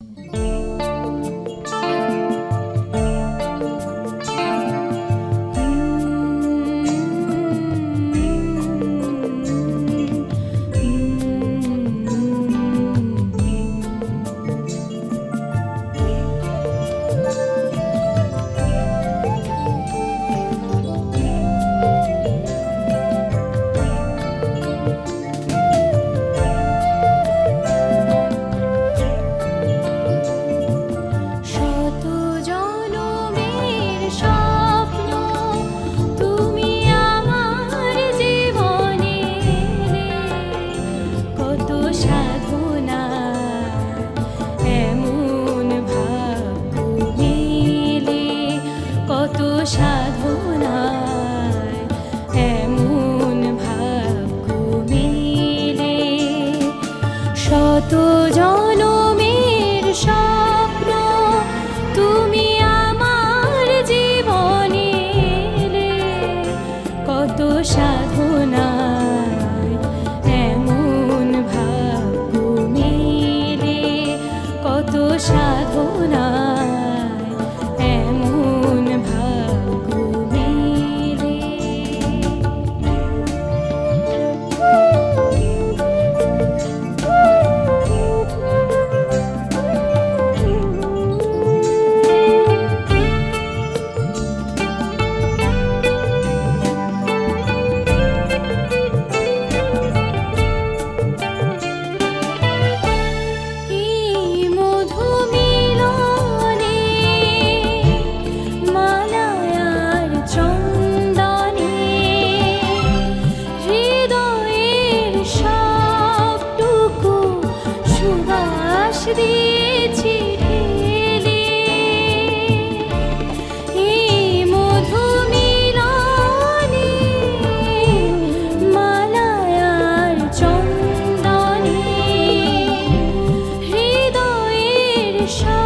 শত যা এমন show.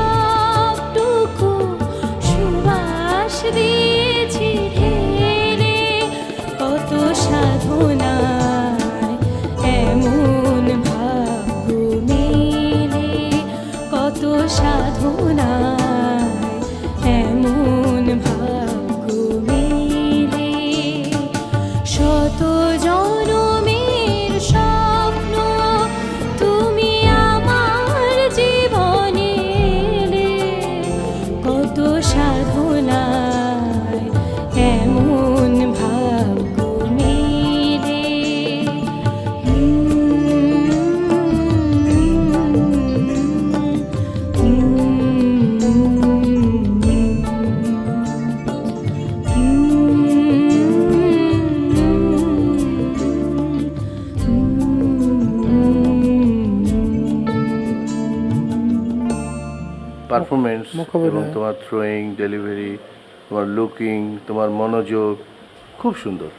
পারফরমেন্স এবং তোমার থ্রোয়িং ডেলিভারি তোমার লুকিং তোমার মনোযোগ খুব সুন্দর।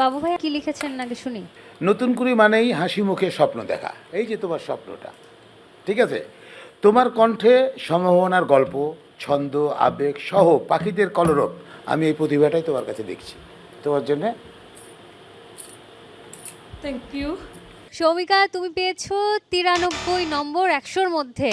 বাবু ভাই কি লিখেছেন নাকি শুনি? নতুন করে মানেই হাসি মুখে স্বপ্ন দেখা। এই যে তোমার স্বপ্নটা ঠিক আছে? তোমার কণ্ঠে সম্ভাবনার গল্প ছন্দ আবেগ সহ পাখিদের কলরব আমি এই প্রতিভাটাই তোমার কাছে দেখছি। তোমার জন্যে? থ্যাংক ইউ সৌমিকা তুমি পেয়েছ তিরানব্বই নম্বর একশোর মধ্যে।